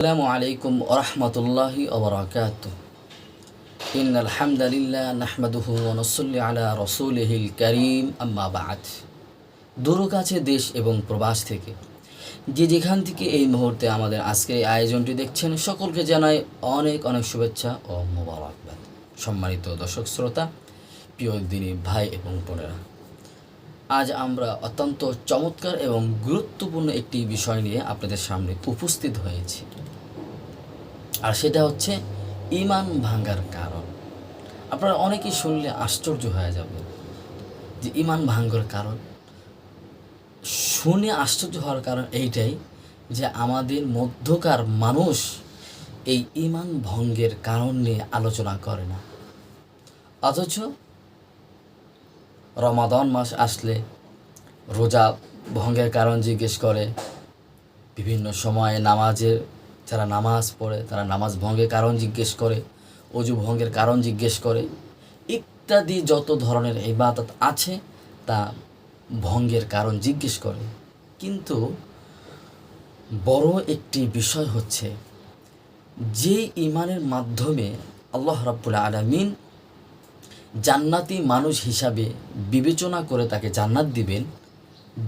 السلام عليكم ورحمة الله وبركاته إن الحمد لله نحمده ونصلي على رسوله الكريم أما بعد দূর কাছে দেশ এবং প্রবাস থেকে যে যেখান থেকে এই মুহূর্তে আমাদের আজকের এই আয়োজনটি দেখছেন সকলকে জানাই অনেক অনেক শুভেচ্ছা ও মোবারকবাদ সম্মানিত দর্শক শ্রোতা প্রিয় দিনী ভাই এবং বোনেরা আজ আমরা অত্যন্ত চমৎকার এবং গুরুত্বপূর্ণ একটি বিষয় নিয়ে আপনাদের সামনে উপস্থিত হয়েছি আর সেটা হচ্ছে ইমান ভাঙ্গার কারণ। আপনারা অনেকেই শুনলে আশ্চর্য হয়ে যাবে যে ইমান ভাঙ্গার কারণ। শুনে আশ্চর্য হওয়ার কারণ এইটাই যে আমাদের মধ্যকার মানুষ এই ইমান ভঙ্গের কারণ নিয়ে আলোচনা করে না। অথচ রমাদন মাস আসলে রোজা ভঙ্গের কারণ জিজ্ঞেস করে, বিভিন্ন সময়ে নামাজের যারা নামাজ পড়ে, তারা নামাজ ভঙ্গের কারণ জিজ্ঞেস করে, অজু ভঙ্গের কারণ জিজ্ঞেস করে। ইত্যাদি যত ধরনের ইবাদত আছে, তা ভঙ্গের কারণ জিজ্ঞেস করে। কিন্তু বড় একটি বিষয় হচ্ছে, যে ইমানের মাধ্যমে আল্লাহ রাব্বুল আলামিন জান্নাতি মানুষ হিসাবে বিবেচনা করে তাকে জান্নাত দিবেন,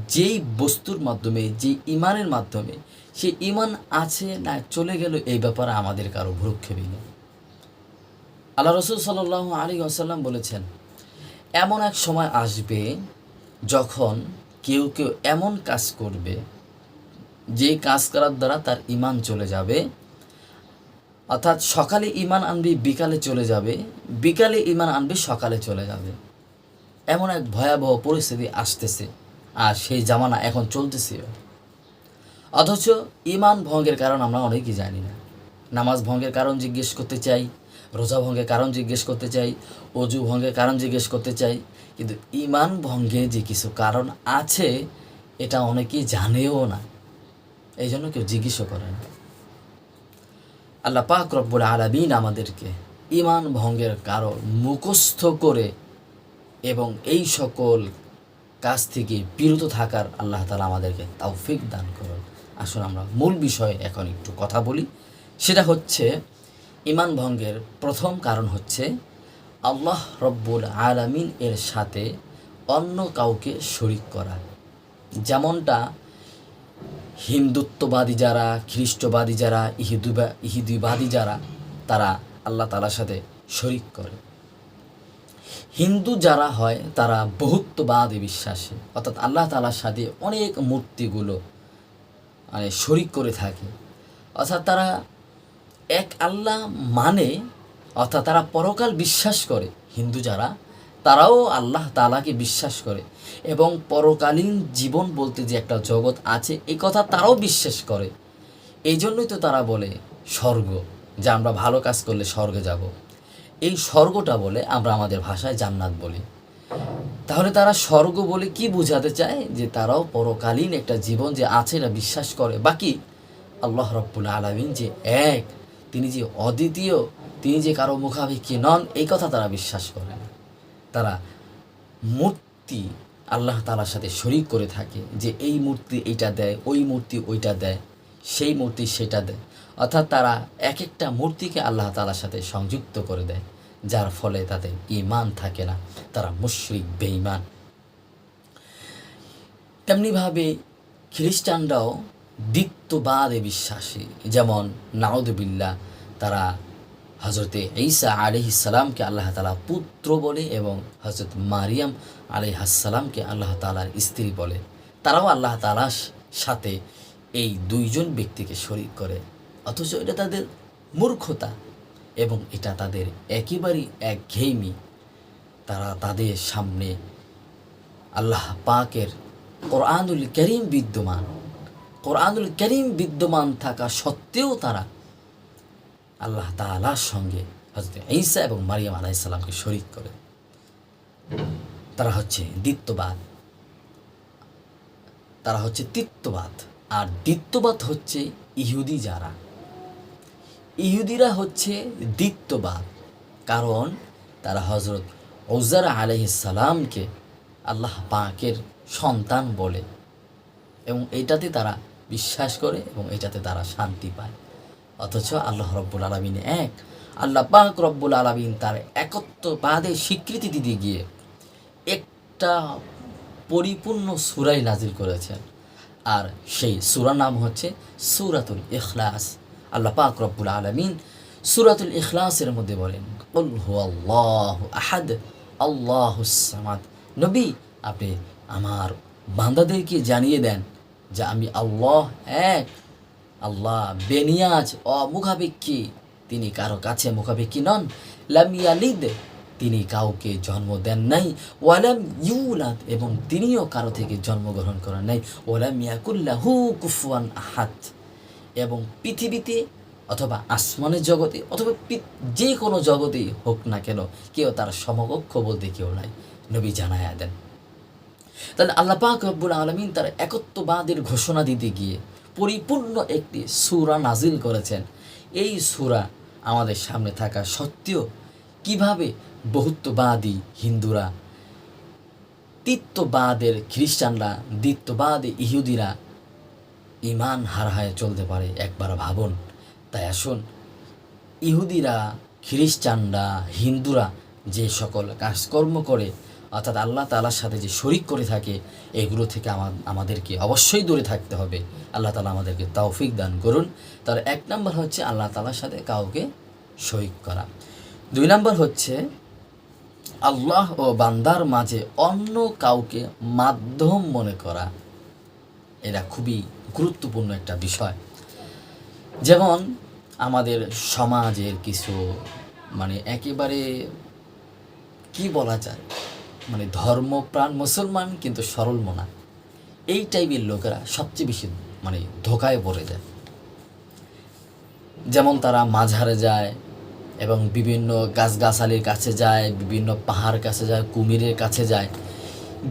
যেই বস্তুর মাধ্যমে যে ইমানের মাধ্যমে সে ইমান আছে না, চলে গেল, এই ব্যাপারে আমাদের কারও ভ্রুক্ষেপই নেই। আল্লাহ রসুল সাল্লাহ আলী আসাল্লাম বলেছেন, এমন এক সময় আসবে যখন কেউ কেউ এমন কাজ করবে, যে কাজ করার দ্বারা তার ইমান চলে যাবে, অর্থাৎ সকালে ইমান আনবে, বিকালে চলে যাবে, বিকালে ইমান আনবে, সকালে চলে যাবে। এমন এক ভয়াবহ পরিস্থিতি আসতেছে, আর সেই জামানা এখন চলতেছে। অথচ ইমান ভঙ্গের কারণ আমরা অনেকেই জানি না। নামাজ ভঙ্গের কারণ জিজ্ঞেস করতে চাই, রোজা ভঙ্গের কারণ জিজ্ঞেস করতে চাই, অজু ভঙ্গের কারণ জিজ্ঞেস করতে চাই, কিন্তু ইমান ভঙ্গে যে কিছু কারণ আছে, এটা অনেকেই জানেও না। এই জন্য কেউ জিজ্ঞেসও করে না। আল্লাহ পাক রব্বুল আলামিন আমাদেরকে ইমান ভঙ্গের কারণ মুখস্থ করে এবং এই সকল কাজ থেকে বিরত থাকার আল্লাহ তালা আমাদেরকে তৌফিক দান করুন। আসুন আমরা মূল বিষয়ে এখন একটু কথা বলি। সেটা হচ্ছে, ইমান ভঙ্গের প্রথম কারণ হচ্ছে, আল্লাহ রব্বুল আলামিন এর সাথে অন্য কাউকে শরিক করা। যেমনটা হিন্দুত্ববাদী যারা, খ্রিস্টবাদী যারা, ইহুদুবা, ইহুদিবাদী যারা, তারা আল্লাহ তালার সাথে শরিক করে। হিন্দু যারা হয়, তারা বহুত্ববাদে বিশ্বাসী। অর্থাৎ আল্লাহ তালার সাথে অনেক মূর্তিগুলো মানে শরিক করে থাকে। অর্থাৎ তারা এক আল্লাহ মানে অর্থাৎ তারা পরকাল বিশ্বাস করে, হিন্দু যারা, তারাও আল্লাহ তালাকে বিশ্বাস করে। এবং পরকালীন জীবন বলতে যে একটা জগৎ আছে, এই কথা তারাও বিশ্বাস করে। এই জন্যই তো তারা বলে স্বর্গ, যে আমরা ভালো কাজ করলে স্বর্গে যাব। এই স্বর্গটা বলে আমরা আমাদের ভাষায় জান্নাত বলি। তাহলে তারা স্বর্গ বলে কি বোঝাতে চায়? যে তারাও পরকালীন একটা জীবন যে আছে না, বিশ্বাস করে। বাকি, আল্লাহ রব্বুল আলমিন যে এক, তিনি যে অদ্বিতীয়, তিনি যে কারও মুখাভিক্ষি নন, এই কথা তারা বিশ্বাস করে না। তারা মূর্তি আল্লাহ তালার সাথে শরিক করে থাকে যে এই মূর্তি এইটা দেয়, ওই মূর্তি ওইটা দেয়, সেই মূর্তি সেটা দেয়। অর্থাৎ তারা এক একটা মূর্তিকে আল্লাহ তালার সাথে সংযুক্ত করে দেয়। যার ফলে তাদের ইমান থাকে না, তারা মুশরিক, বেঈমান। তেমনিভাবে খ্রিস্টানরাও দ্বিত্ববাদে বিশ্বাসী। যেমন নাউদবিল্লা তারা হজরতে ঈসা আলিহিসাল্লামকে আল্লাহ তালা পুত্র বলে এবং হজরত মারিয়াম আলিহাসাল্লামকে আল্লাহ তালার স্ত্রী বলে। তারাও আল্লাহ তালার সাথে এই দুইজন ব্যক্তিকে শরিক করে। অথচ এটা তাদের মূর্খতা। এবং এটা তাদের একেবারেই এক একঘেয়েমি তারা তাদের সামনে আল্লাহ পাকের কোরআনুল করিম বিদ্যমান। কোরআনুল করিম বিদ্যমান থাকা সত্ত্বেও তারা আল্লাহ তালার সঙ্গে হজরত ঈসা এবং মারিয়াম আলাইসাল্লামকে শরিক করে। তারা হচ্ছে দ্বিত্ববাদ। তারা হচ্ছে তিত্ববাদ আর দ্বিত্ববাদ হচ্ছে ইহুদি যারা। ইহুদিরা হচ্ছে দ্বিত্ববাদ। কারণ তারা হজরত ওজারা আলহিসাল্লামকে আল্লাহ পাকের সন্তান বলে এবং এটাতে তারা বিশ্বাস করে এবং এটাতে তারা শান্তি পায়। অথচ আল্লাহ রব্বুল আলমিন এক। আল্লাহ পাক রব্বুল আলমিন তার একত্ববাদের স্বীকৃতি দিতে গিয়ে একটা পরিপূর্ণ সুরাই নাজিল করেছেন। আর সেই সুরার নাম হচ্ছে সুরাতুল ইখলাস। আল্লাহ পাক রব্বুল আলমিন সুরাতুল ইখলাসের মধ্যে বলেন আল্লাহ আহাদ, আল্লাহ নবী, আপনি আমার বান্দাদেরকে জানিয়ে দেন যে আমি আল্লাহ এক, আল্লাহ বেনিয়াজ, অমুখাপেক্ষী। তিনি কারও কাছে মুখাপেক্ষী নন। লাম ইয়ালিদ, তিনি কাউকে জন্ম দেন নাই। ওয়ালাম ইউলাদ, এবং তিনিও কারও থেকে জন্মগ্রহণ করেন নাই। ওয়ালাম ইয়াকুল্লাহু কুফুয়ান আহাদ। এবং পৃথিবীতে অথবা আসমানের জগতে অথবা যে কোনো জগতেই হোক না কেন, কেউ তার সমকক্ষ বলতে কেউ নাই। নবী জানায়া দেন। তাহলে আল্লাহ পাক রব্বুল আলমিন তার একত্ববাদের ঘোষণা দিতে গিয়ে পরিপূর্ণ একটি সুরা নাজিল করেছেন। এই সুরা আমাদের সামনে থাকা সত্ত্বেও কীভাবে বহুত্ববাদী হিন্দুরা, তিত্ববাদের খ্রিস্টানরা, দ্বিত্ববাদে ইহুদিরা ইমান হারায় চলতে পারে, একবার ভাবুন। তাই আসুন, ইহুদিরা, খ্রিস্টানরা, হিন্দুরা যে সকল কাজকর্ম করে, অর্থাৎ আল্লাহ তালার সাথে যে শরিক করে থাকে, এগুলো থেকে আমা- আমাদেরকে অবশ্যই দূরে থাকতে হবে। আল্লাহ তালা আমাদেরকে তৌফিক দান করুন। তার এক নম্বর হচ্ছে আল্লাহ তালার সাথে কাউকে শরিক করা। দুই নম্বর হচ্ছে, আল্লাহ ও বান্দার মাঝে অন্য কাউকে মাধ্যম মনে করা। এটা খুবই গুরুত্বপূর্ণ একটা বিষয়। যেমন আমাদের সমাজের কিছু মানে একেবারে কি বলা যায় মানে ধর্মপ্রাণ মুসলমান কিন্তু সরল মনা। এই টাইপের লোকেরা সবচেয়ে বেশি মানে ধোকায় পড়ে যায়। যেমন তারা মাঝারে যায় এবং বিভিন্ন গাছগাছালির কাছে যায়, বিভিন্ন পাহাড় কাছে যায়, কুমিরের কাছে যায়।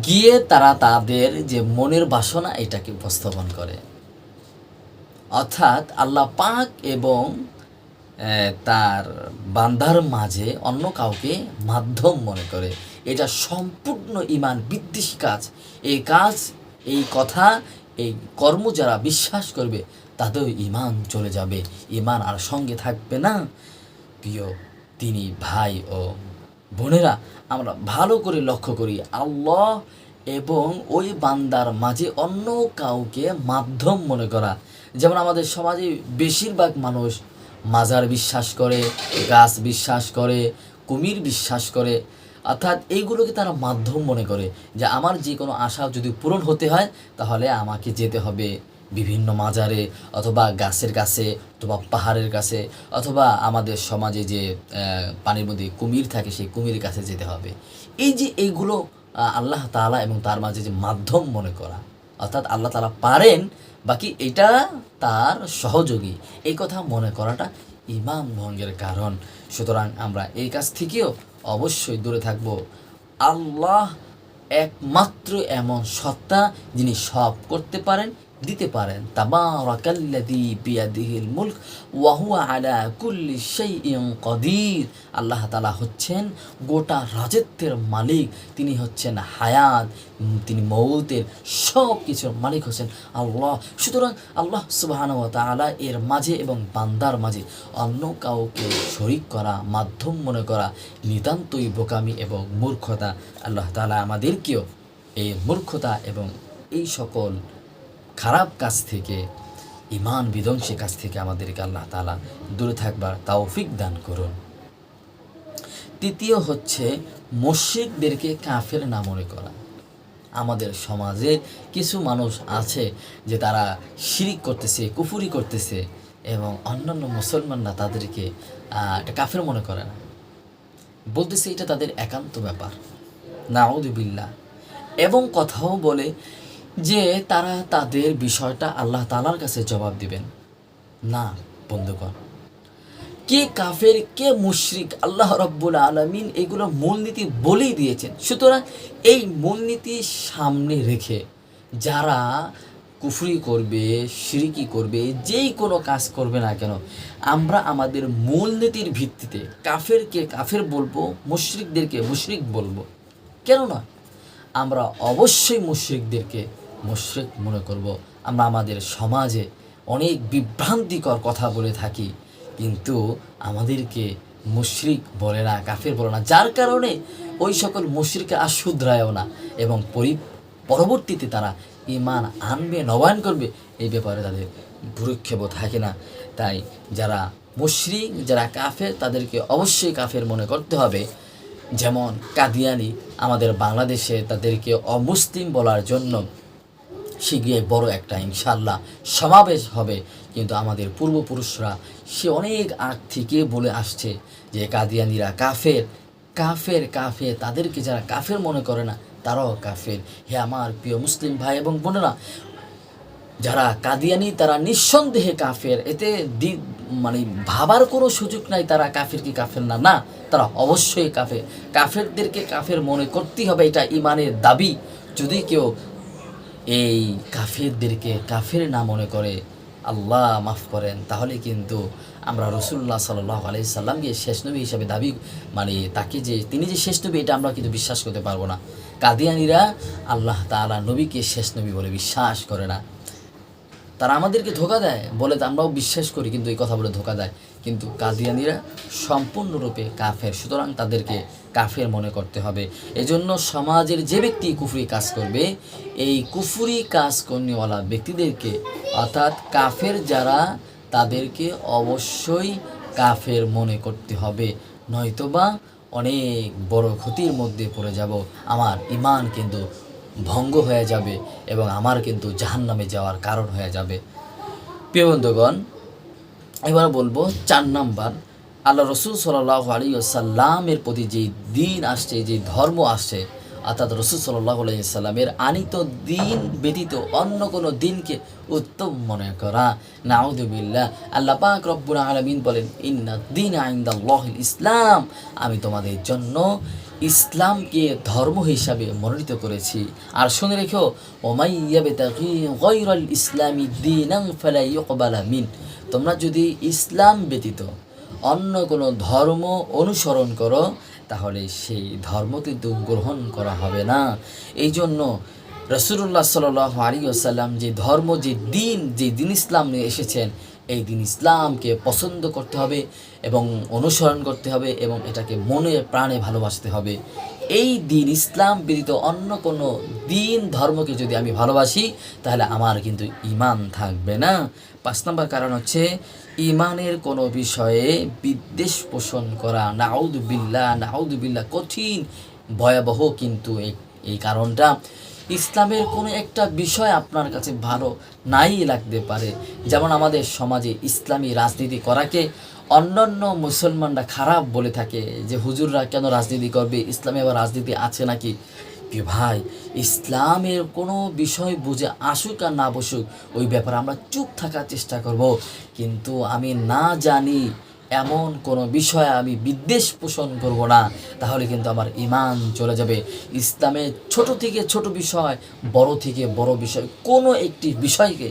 গিয়ে তারা তাদের যে মনের বাসনা এটাকে উপস্থাপন করে। অর্থাৎ আল্লাহ পাক এবং তার বান্দার মাঝে অন্য কাউকে মাধ্যম মনে করে। এটা সম্পূর্ণ ইমান বিদ্বেষী কাজ। এই কাজ, এই কথা, এই কর্ম যারা বিশ্বাস করবে তাদের ইমান চলে যাবে। ইমান আর সঙ্গে থাকবে না। প্রিয় তিনি ভাই ও বোনেরা, আমরা ভালো করে লক্ষ্য করি, আল্লাহ এবং ওই বান্দার মাঝে অন্য কাউকে মাধ্যম মনে করা। যেমন আমাদের সমাজে বেশিরভাগ মানুষ মাজার বিশ্বাস করে, গাছ বিশ্বাস করে, কুমির বিশ্বাস করে, অর্থাৎ এইগুলোকে তারা মাধ্যম মনে করে যে আমার যে কোনো আশা যদি পূরণ হতে হয়, তাহলে আমাকে যেতে হবে। বিভিন্ন মাজারে অথবা গাছের কাছে অথবা পাহাড়ের কাছে অথবা আমাদের সমাজে যে পানির মধ্যে কুমির থাকে, সেই কুমিরের কাছে যেতে হবে। এই যে এইগুলো আল্লাহ তাআলা এবং তার মাঝে যে মাধ্যম মনে করা, অর্থাৎ আল্লাহ তাআলা পারেন, বাকি এটা তার সহযোগী। এই কথা মনে করাটা ইমাম ভঙ্গের কারণ। সুতরাং আমরা এই কাজ থেকেও অবশ্যই দূরে থাকব। আল্লাহ একমাত্র এমন সত্তা যিনি সব করতে পারেন দিতে পারেন। আলা কদির। আল্লাহ তাআলা হচ্ছেন গোটা রাজত্বের মালিক। তিনি হচ্ছেন হায়াত, তিনি মৌতের সব কিছুর মালিক হচ্ছেন আল্লাহ। সুতরাং আল্লাহ সুবহানাহু ওয়া এর মাঝে এবং বান্দার মাঝে অন্য কাউকে শরিক করা, মাধ্যম মনে করা নিতান্তই বোকামি এবং মূর্খতা। আল্লাহ তাআলা আমাদেরকেও এই মূর্খতা এবং এই সকল খারাপ কাজ থেকে, ইমান বিধ্বংসী কাজ থেকে আমাদেরকে আল্লাহ তালা দূরে থাকবার তৌফিক দান করুন। তৃতীয় হচ্ছে মুশরিকদেরকে কাফের না মনে করা। আমাদের সমাজে কিছু মানুষ আছে যে তারা শিরিক করতেছে, কুফুরি করতেছে এবং অন্যান্য মুসলমানরা তাদেরকে একটা কাফের মনে করে না। বলতেছে এটা তাদের একান্ত ব্যাপার। নাউদুবিল্লাহ এবং কথাও বলে যে তারা তাদের বিষয়টা আল্লাহ তালার কাছে জবাব দিবেন। না, বন্ধুগণ। কে কাফের, কে মুশরিক, আল্লাহ রব্বুল আলমিন এগুলো মূলনীতি বলেই দিয়েছেন। সুতরাং এই মূলনীতি সামনে রেখে যারা কুফরি করবে শিরিকি করবে, যেই কোনো কাজ করবে না কেন, আমরা আমাদের মূলনীতির ভিত্তিতে কাফেরকে কাফের বলব, মুশরিকদেরকে মুশরিক বলব। কেন নয় আমরা অবশ্যই মুশরিকদেরকে মুশরিক মনে করব, আমরা আমাদের সমাজে অনেক বিভ্রান্তিকর কথা বলে থাকি, কিন্তু আমাদেরকে মুশরিক বলে না, কাফের বলে না, যার কারণে ওই সকল মুশরিককে আর শুধরায়ও না এবং পরি, পরবর্তীতে তারা ইমান আনবে, নবায়ন করবে, এই ব্যাপারে তাদের ভুরুক্ষেপও থাকে না। তাই যারা মুশরিক, যারা কাফের, তাদেরকে অবশ্যই কাফের মনে করতে হবে। যেমন কাদিয়ানি আমাদের বাংলাদেশে তাদেরকে অমুসলিম বলার জন্য শীঘ্রই বড় একটা ইনশাল্লাহ সমাবেশ হবে। কিন্তু আমাদের পূর্বপুরুষরা সে অনেক আগ থেকে বলে আসছে যে, কাদিয়ানিরা কাফের কাফের কাফের। তাদেরকে যারা কাফের মনে করে না, তারাও কাফের। হে আমার প্রিয় মুসলিম ভাই এবং বোনেরা, যারা কাদিয়ানি, তারা নিঃসন্দেহে কাফের। এতে দি মানে ভাবার কোনো সুযোগ নাই, তারা কাফের কি কাফের না? না, তারা অবশ্যই কাফের। কাফেরদেরকে কাফের মনে করতেই হবে, এটা ইমানের দাবি। যদি কেউ এই কাফেরদেরকে কাফের না মনে করে আল্লাহ মাফ করেন, তাহলে কিন্তু আমরা রসুল্লাহ সাল্লাহ আলাই সাল্লামকে শেষ নবী হিসাবে দাবি মানে তাকে যে, তিনি যে শেষ নবী, এটা আমরা কিন্তু বিশ্বাস করতে পারব না। কাদিয়ানিরা আল্লাহ তাআলা নবীকে শেষ নবী বলে বিশ্বাস করে না। তারা আমাদেরকে ধোকা দেয়, বলে আমরাও বিশ্বাস করি, কিন্তু এই কথা বলে ধোকা দেয়। কিন্তু কাদিয়ানিরা সম্পূর্ণরূপে কাফের, সুতরাং তাদেরকে কাফের মনে করতে হবে। এজন্য সমাজের যে ব্যক্তি কুফরি কাজ করবে, এই কুফরি কাজ কর্নেওয়ালা ব্যক্তিদেরকে, অর্থাৎ কাফের যারা, তাদেরকে অবশ্যই কাফের মনে করতে হবে। নয়তোবা অনেক বড় ক্ষতির মধ্যে পড়ে যাব। আমার ইমান কিন্তু ভঙ্গ হয়ে যাবে এবং আমার কিন্তু জাহান্নামে যাওয়ার কারণ হয়ে যাবে। প্রিয় বন্ধুগণ এবার বলব, চার নাম্বার, আল্লাহ রসুল সাল্লাহ আলী সাল্লামের প্রতি যে দিন আসছে যে ধর্ম আসছে, অর্থাৎ রসুল সাল্লাহ আলাইসাল্লামের আনিত দিন ব্যতীত অন্য কোনো দিনকে উত্তম মনে করা। নাউদুবিল্লাহ আল্লাহ পাক রব্বুল আলমিন বলেন ইন্না দিন আইন্দাল্লাহ ইসলাম। আমি তোমাদের জন্য ইসলামকে ধর্ম হিসাবে মনোনীত করেছি। আর শুনে রেখো ওমাইয়াবে তাকি ইসলামী দিনাং ফেলাই মিন। তোমরা যদি ইসলাম ব্যতীত অন্য কোনো ধর্ম অনুসরণ করো, তাহলে সেই ধর্ম কিন্তু গ্রহণ করা হবে না। এই জন্য রসুল্লাহ সাল আলী আসাল্লাম যে ধর্ম, যে দিন যে দিন ইসলাম নিয়ে এসেছেন এই দিন ইসলামকে পছন্দ করতে হবে এবং অনুসরণ করতে হবে এবং এটাকে মনে প্রাণে ভালোবাসতে হবে। এই দিন ইসলাম ব্যতীত অন্য কোনো দিন ধর্মকে যদি আমি ভালোবাসি, তাহলে আমার কিন্তু ইমান থাকবে না। পাঁচ নম্বর কারণ হচ্ছে ইমানের কোনো বিষয়ে বিদ্বেষ পোষণ করা নাউদুবিল্লা নাউদুবিল্লা কঠিন, ভয়াবহ কিন্তু এই কারণটা। ইসলামের কোনো একটা বিষয় আপনার কাছে ভালো নাই লাগতে পারে। যেমন আমাদের সমাজে ইসলামী রাজনীতি করাকে অন্যান্য মুসলমানরা খারাপ বলে থাকে যে, হুজুররা কেন রাজনীতি করবে? ইসলামে আবার রাজনীতি আছে নাকি? ভাই, ইসলামের কোনো বিষয় বুঝে আসুক আর না বসুক, ওই ব্যাপারে আমরা চুপ থাকার চেষ্টা করব। কিন্তু আমি না জানি এমন কোনো বিষয়ে আমি বিদ্বেষ পোষণ করব না, তাহলে কিন্তু আমার ইমান চলে যাবে। ইসলামে ছোট থেকে ছোট বিষয়, বড় থেকে বড় বিষয়, কোনো একটি বিষয়কে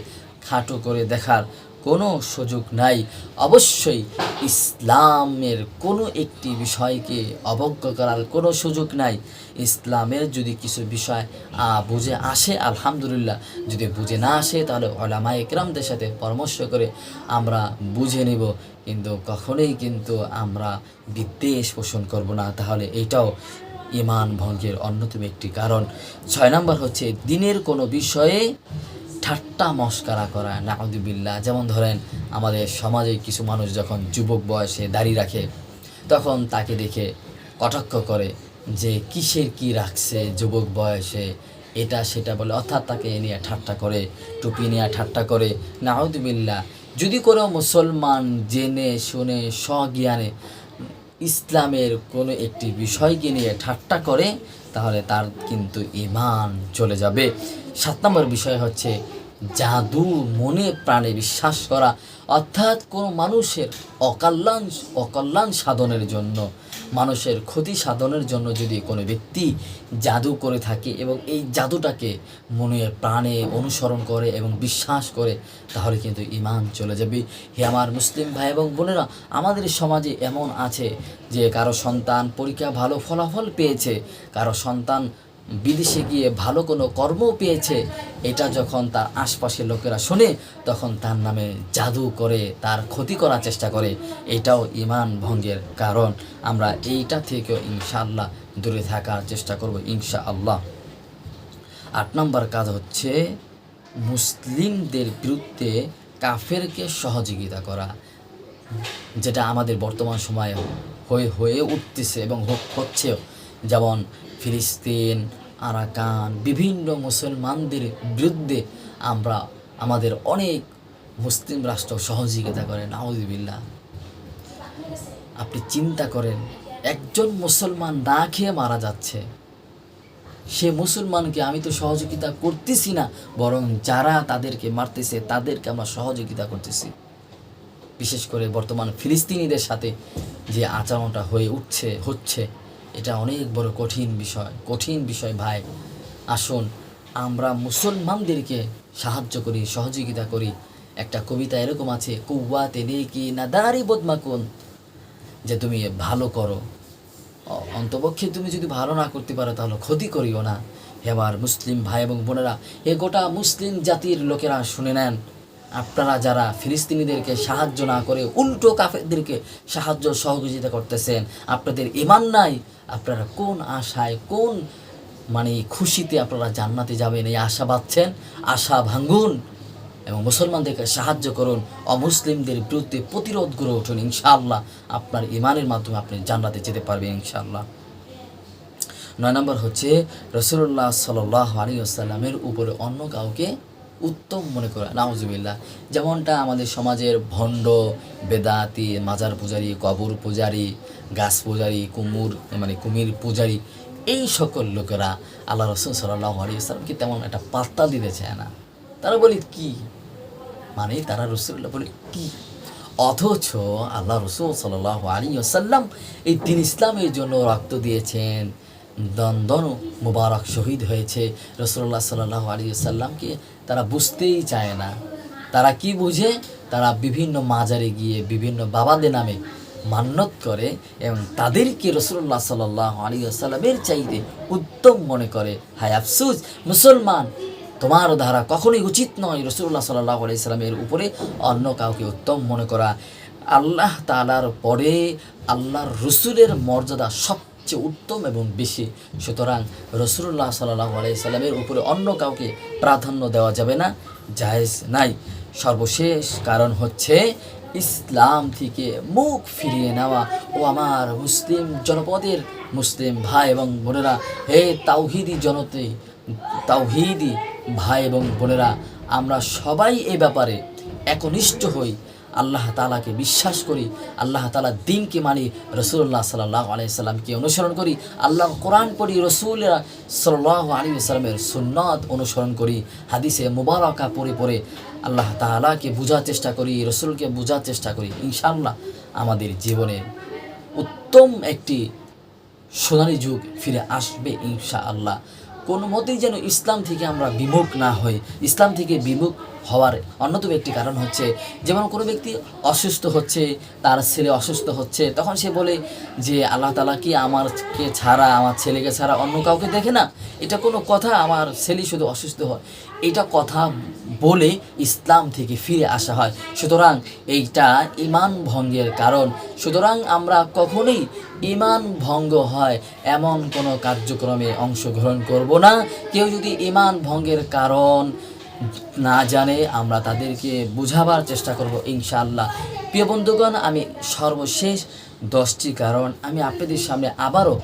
খাটো করে দেখার কোনো সুযোগ নাই। অবশ্যই ইসলামের কোনো একটি বিষয়কে অবজ্ঞা করার কোনো সুযোগ নাই। ইসলামের যদি কিছু বিষয় বুঝে আসে, আলহামদুলিল্লাহ। যদি বুঝে না আসে, তাহলে ওলামা একরামদের সাথে পরামর্শ করে আমরা বুঝে নেব। কিন্তু কখনোই কিন্তু আমরা বিদ্বেষ পোষণ করব না। তাহলে এটাও ইমান ভঙ্গের অন্যতম একটি কারণ। ছয় নম্বর হচ্ছে, দিনের কোনো বিষয়ে ঠাট্টা মস্কারা করা নাউদুবিল্লাহ যেমন ধরেন, আমাদের সমাজে কিছু মানুষ যখন যুবক বয়সে দাড়ি রাখে, তখন তাকে দেখে কটাক্ষ করে যে, কিসের কি রাখছে যুবক বয়সে? এটা সেটা বলে। অর্থাৎ তাকে এ নিয়ে ঠাট্টা করে, টুপি নিয়ে ঠাট্টা করে। নাউদুবিল্লাহ যদি কোনো মুসলমান জেনে, শুনে, স্বজ্ঞানে ইসলামের কোনো একটি বিষয়কে নিয়ে ঠাট্টা করে, তাহলে তার কিন্তু ইমান চলে যাবে। সাত নম্বর বিষয় হচ্ছে জাদু মনে প্রাণে বিশ্বাস করা, অর্থাৎ কোনো মানুষের অকল্যাণ অকল্যাণ সাধনের জন্য, মানুষের ক্ষতি সাধনের জন্য যদি কোনো ব্যক্তি জাদু করে থাকে এবং এই জাদুটাকে মনে, প্রাণে অনুসরণ করে এবং বিশ্বাস করে, তাহলে কিন্তু ইমান চলে যাবে। হে আমার মুসলিম ভাই এবং বোনেরা, আমাদের সমাজে এমন আছে যে কারও সন্তান পরীক্ষা ভালো ফলাফল পেয়েছে, কারও সন্তান বিদেশে গিয়ে ভালো কোনো কর্ম পেয়েছে, এটা যখন তার আশপাশের লোকেরা শোনে, তখন তার নামে জাদু করে তার ক্ষতি করার চেষ্টা করে। এটাও ইমান ভঙ্গের কারণ। আমরা এইটা থেকেও ইনশাআল্লাহ দূরে থাকার চেষ্টা করব ইনশা আল্লাহ আট নম্বর কাজ হচ্ছে মুসলিমদের বিরুদ্ধে কাফেরকে সহযোগিতা করা, যেটা আমাদের বর্তমান সময়ে হয়ে হয়ে উঠতেছে এবং হচ্ছেও যেমন ফিলিস্তিন আরাকান, বিভিন্ন মুসলমানদের বিরুদ্ধে আমরা আমাদের অনেক মুসলিম রাষ্ট্র সহযোগিতা করে নাউজবিল্লা আপনি চিন্তা করেন, একজন মুসলমান না খেয়ে মারা যাচ্ছে। সে মুসলমানকে আমি তো সহযোগিতা করতেছি না, বরং যারা তাদেরকে মারতেছে, তাদেরকে আমরা সহযোগিতা করতেছি। বিশেষ করে বর্তমান ফিলিস্তিনিদের সাথে যে আচরণটা হয়ে উঠছে, হচ্ছে এটা অনেক বড় কঠিন বিষয়। কঠিন বিষয় ভাই। আসুন, আমরা মুসলমানদেরকে সাহায্য করি, সহযোগিতা করি। একটা কবিতা এরকম আছে কুয়াতে নেকি না দাঁড়ি বদমাকুন যে তুমি ভালো করো। অন্তপক্ষে তুমি যদি ভালো না করতে পারো, তাহলে ক্ষতি করিও না। হেবার মুসলিম ভাই এবং বোনেরা, এ গোটা মুসলিম জাতির লোকেরা শুনে নেন। আপনারা যারা ফিলিস্তিনিদেরকে সাহায্য না করে উল্টো কাফেরদেরকে সাহায্য সহযোগিতা করতেছেন, আপনাদের ইমান নাই, আপনারা কোন আশায়, কোন মানে খুশিতে আপনারা জান্নাতে যাবেন এই আশা পাচ্ছেন আশা ভাঙ্গুন এবং মুসলমানদেরকে সাহায্য করুন, অমুসলিমদের বিরুদ্ধে প্রতিরোধ গড়ে উঠুন, ইনশাআল্লাহ আপনার ইমানের মাধ্যমে আপনি জান্নাতে যেতে পারবেন, ইনশাআল্লাহ। নয় নম্বর হচ্ছে রসুল্লাহ সাল্লাহ আলী আসাল্লামের উপরে অন্য কাউকে উত্তম মনে করা, নাউজুবিল্লাহ। যেমনটা আমাদের সমাজের ভণ্ড, বেদাতি, মাজার পূজারি, কবর পূজারি, গাছ পূজারি, কুমুর মানে কুমির পূজারি, এই সকল লোকেরা আল্লাহ রসুল সাল্লাহ আলী আসসালামকে তেমন একটা পাত্তা দিতে চায় না। তারা বলে, কি? মানে তারা রসুল্লাহ বলে, কি? অথচ আল্লাহ রসুল সাল্লাহ আলী আসাল্লাম এই দিন ইসলামের জন্য রক্ত দিয়েছেন, দন্দন মুবারক শহীদ হয়েছে। রসুল্লাহ সাল্লাহ আলী সাল্লামকে তারা বুঝতেই চায় না। তারা কি বুঝে? তারা বিভিন্ন মাজারে গিয়ে বিভিন্ন বাবাদের নামে মান্যত করে এবং তাদেরকে রসুল্লাহ সাল্লাহ আলী আসাল্লামের চাইতে উত্তম মনে করে। হায় আফসুস, মুসলমান তোমার ধারা কখনোই উচিত নয় রসুল্লাহ সাল্লাহ আলাইসাল্লামের উপরে অন্য কাউকে উত্তম মনে করা। আল্লাহ তালার পরে আল্লাহর রসুলের মর্যাদা সবচেয়ে উত্তম এবং বেশি। সুতরাং রসুল্লাহ সাল্লাহ আলাইসাল্লামের উপরে অন্য কাউকে প্রাধান্য দেওয়া যাবে না, জায়েজ নাই। সর্বশেষ কারণ হচ্ছে ইসলাম থেকে মুখ ফিরিয়ে নেওয়া। ও আমার মুসলিম জনপদের মুসলিম ভাই এবং বোনেরা, হে তাওহিদি জনতে, তাওহিদি ভাই এবং বোনেরা, আমরা সবাই এ ব্যাপারে একনিষ্ঠ হই। আল্লাহ তালাকে বিশ্বাস করি, আল্লাহ তালা দিনকে মানি রসুল্লাহ সাল্লাহ আলাইসাল্লামকে অনুসরণ করি আল্লাহ কোরআন পড়ি রসুল সাল্লাহ আলী সাল্লামের সুন্নত অনুসরণ করি, হাদিসে মুবারকা পড়ে পড়ে আল্লাহ তালাকে বোঝার চেষ্টা করি, রসুলকে বোঝার চেষ্টা করি। ইনশাল্লাহ আমাদের জীবনে উত্তম একটি সোনালী যুগ ফিরে আসবে ইনশা আল্লাহ কোনো মতেই যেন ইসলাম থেকে আমরা বিমুখ না হই, ইসলাম থেকে বিমুখ হওয়ার অন্যতম একটি কারণ হচ্ছে, যেমন কোনো ব্যক্তি অসুস্থ হচ্ছে, তার ছেলে অসুস্থ হচ্ছে, তখন সে বলে যে, আল্লাহ তালা কি আমারকে ছাড়া, আমার ছেলেকে ছাড়া অন্য কাউকে দেখে না? এটা কোনো কথা, আমার ছেলে শুধু অসুস্থ হয়। এটা কথা বলে ইসলাম থেকে ফিরে আসা হয়। সুতরাং এইটা ইমান ভঙ্গের কারণ। সুতরাং আমরা কখনোই ইমান ভঙ্গ হয় এমন কোনো কার্যক্রমে অংশগ্রহণ করব না। কেউ যদি ইমান ভঙ্গের কারণ না জানে আমরা তাদেরকে বোঝাবার চেষ্টা করব ইনশাআল্লাহ। প্রিয় বন্ধুগণ, আমি সর্বশেষ দশটি কারণ আমি আপনাদের সামনে আবারও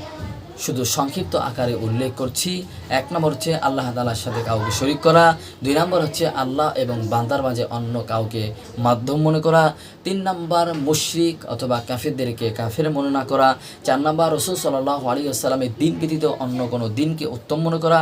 শুধু সংক্ষিপ্ত আকারে উল্লেখ করছি। এক নম্বর হচ্ছে আল্লাহ তালার সাথে কাউকে শরিক করা। দুই নম্বর হচ্ছে আল্লাহ এবং বান্দার মাঝে অন্য কাউকে মাধ্যম মনে করা। তিন নম্বর মুশরিক অথবা কাফেরদেরকে কাফের মনে না করা। চার নম্বর রসুল সাল্লাহ আলী আসসালামের দিন ব্যতীত অন্য কোনো দিনকে উত্তম মনে করা।